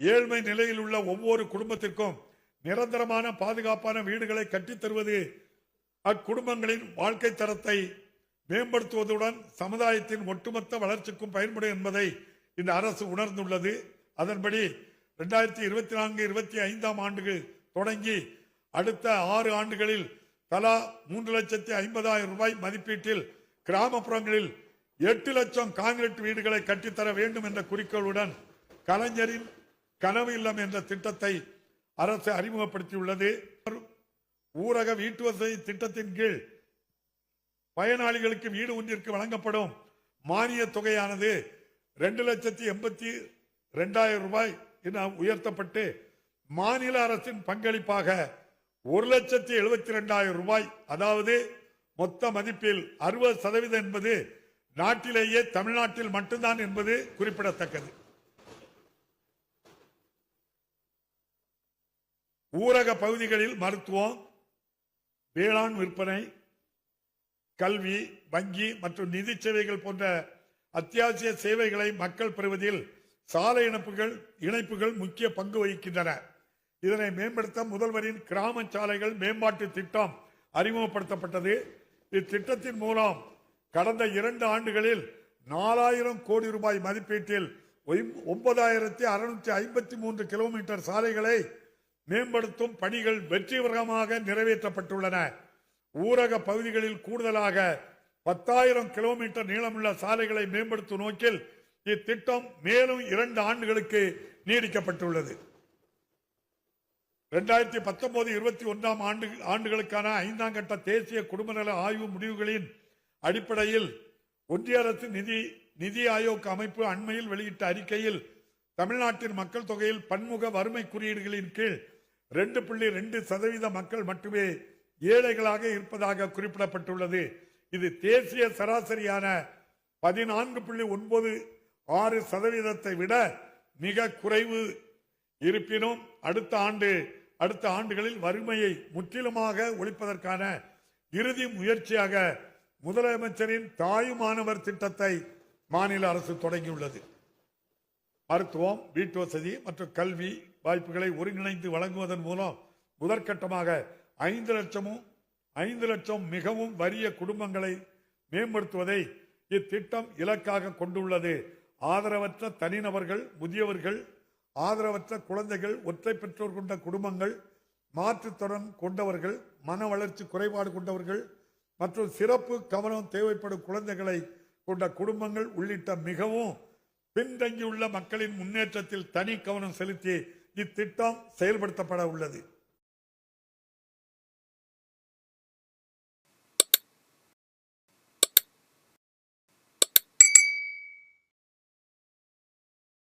ஏழ்மை நிலையில் உள்ள ஒவ்வொரு குடும்பத்திற்கும் நிரந்தரமான பாதுகாப்பான வீடுகளை கட்டித் தருவது அக்குடும்பங்களின் வாழ்க்கை தரத்தை மேம்படுத்துவதுடன் சமுதாயத்தின் ஒட்டுமொத்த வளர்ச்சிக்கும் பயன்படும் என்பதை இந்த அரசு உணர்ந்துள்ளது. அதன்படி ரெண்டாயிரத்தி இருபத்தி நான்கு இருபத்தி ஐந்தாம் ஆண்டுகள் தொடங்கி அடுத்த ஆறு ஆண்டுகளில் தலா மூன்று லட்சத்தி ஐம்பதாயிரம் ரூபாய் மதிப்பீட்டில் கிராமப்புறங்களில் எட்டு லட்சம் கான்கிரீட் வீடுகளை கட்டித்தர வேண்டும் என்ற குறிக்கோளுடன் கலைஞரின் கனவு இல்லம் என்ற திட்டத்தை அரசு அறிமுகப்படுத்தியுள்ளது. ஊரக வீட்டு வசதி திட்டத்தின் கீழ் பயனாளிகளுக்கு வீடு ஒன்றிற்கு வழங்கப்படும் மானிய தொகையானது ரெண்டு லட்சத்தி எண்பத்தி ரெண்டாயிரம் ரூபாய் என உயர்த்தப்பட்டு மாநில அரசின் பங்களிப்பாக ஒரு லட்சத்தி எழுபத்தி ரெண்டாயிரம் ரூபாய் அதாவது மொத்த மதிப்பில் அறுபது சதவீதம் என்பது நாட்டிலேயே தமிழ்நாட்டில் மட்டும்தான் என்பது குறிப்பிடத்தக்கது. ஊரக பகுதிகளில் மருத்துவம் வேளாண் விற்பனை கல்வி வங்கி மற்றும் நிதி சேவைகள் போன்ற அத்தியாவசிய சேவைகளை மக்கள் பெறுவதில் சாலை இணைப்புகள் இணைப்புகள் முக்கிய பங்கு வகிக்கின்றன. இதனை மேம்படுத்த முதல்வரின் கிராம சாலைகள் மேம்பாட்டு திட்டம் அறிமுகப்படுத்தப்பட்டது. இத்திட்டத்தின் மூலம் கடந்த இரண்டு ஆண்டுகளில் நாலாயிரம் கோடி ரூபாய் மதிப்பீட்டில் ஒன்பதாயிரத்தி அறுநூற்றி ஐம்பத்தி மூன்று கிலோமீட்டர் சாலைகளை மேம்படுத்தும் பணிகள் வெற்றிகரமாக நிறைவேற்றப்பட்டுள்ளன. ஊரக பகுதிகளில் கூடுதலாக பத்தாயிரம் கிலோமீட்டர் நீளமுள்ள சாலைகளை மேம்படுத்தும் நோக்கில் இத்திட்டம் மேலும் இரண்டு ஆண்டுகளுக்கு நீடிக்கப்பட்டுள்ளது. இரண்டாயிரத்தி பத்தொன்பது இருபத்தி ஒன்றாம் ஆண்டு ஆண்டுகளுக்கான ஐந்தாம் கட்ட தேசிய குடும்ப நல ஆய்வு முடிவுகளின் அடிப்படையில் ஒன்றிய அரசு நிதி நிதி ஆயோக் அமைப்பு அண்மையில் வெளியிட்ட அறிக்கையில் தமிழ்நாட்டின் மக்கள் தொகையில் பன்முக வறுமை குறியீடுகளின் கீழ் ரெண்டு புள்ளி ரெண்டு சதவீத மக்கள் மட்டுமே ஏழைகளாக இருப்பதாக குறிப்பிடப்பட்டுள்ளது. இது தேசிய சராசரியான பதினான்கு புள்ளி ஒன்பது ஆறு சதவீதத்தை விட மிக குறைவு. இருப்பினும் அடுத்த ஆண்டு அடுத்த ஆண்டுகளில் வறுமையை முற்றிலுமாக ஒழிப்பதற்கான இறுதி முயற்சியாக முதலமைச்சரின் தாயுமானவர் திட்டத்தை மாநில அரசு தொடங்கியுள்ளது. மருத்துவம் வீட்டு வசதி மற்றும் கல்வி வாய்ப்புகளை ஒருங்கிணைந்து வழங்குவதன் மூலம் முதற்கட்டமாக ஐந்து லட்சமும் ஐந்து லட்சம் மிகவும் வறிய குடும்பங்களை மேம்படுத்துவதை இத்திட்டம் இலக்காக கொண்டுள்ளது. ஆதரவற்ற தனிநபர்கள் முதியவர்கள் ஆதரவற்ற குழந்தைகள் ஒற்றை பெற்றோர் கொண்ட குடும்பங்கள் மாற்றுத்திறன் கொண்டவர்கள் மன வளர்ச்சி குறைபாடு கொண்டவர்கள் மற்றும் சிறப்பு கவனம் தேவைப்படும் குழந்தைகளை கொண்ட குடும்பங்கள் உள்ளிட்ட மிகவும் பின்தங்கியுள்ள மக்களின் முன்னேற்றத்தில் தனி கவனம் செலுத்தி இத்திட்டம் செயல்படுத்தப்பட உள்ளது.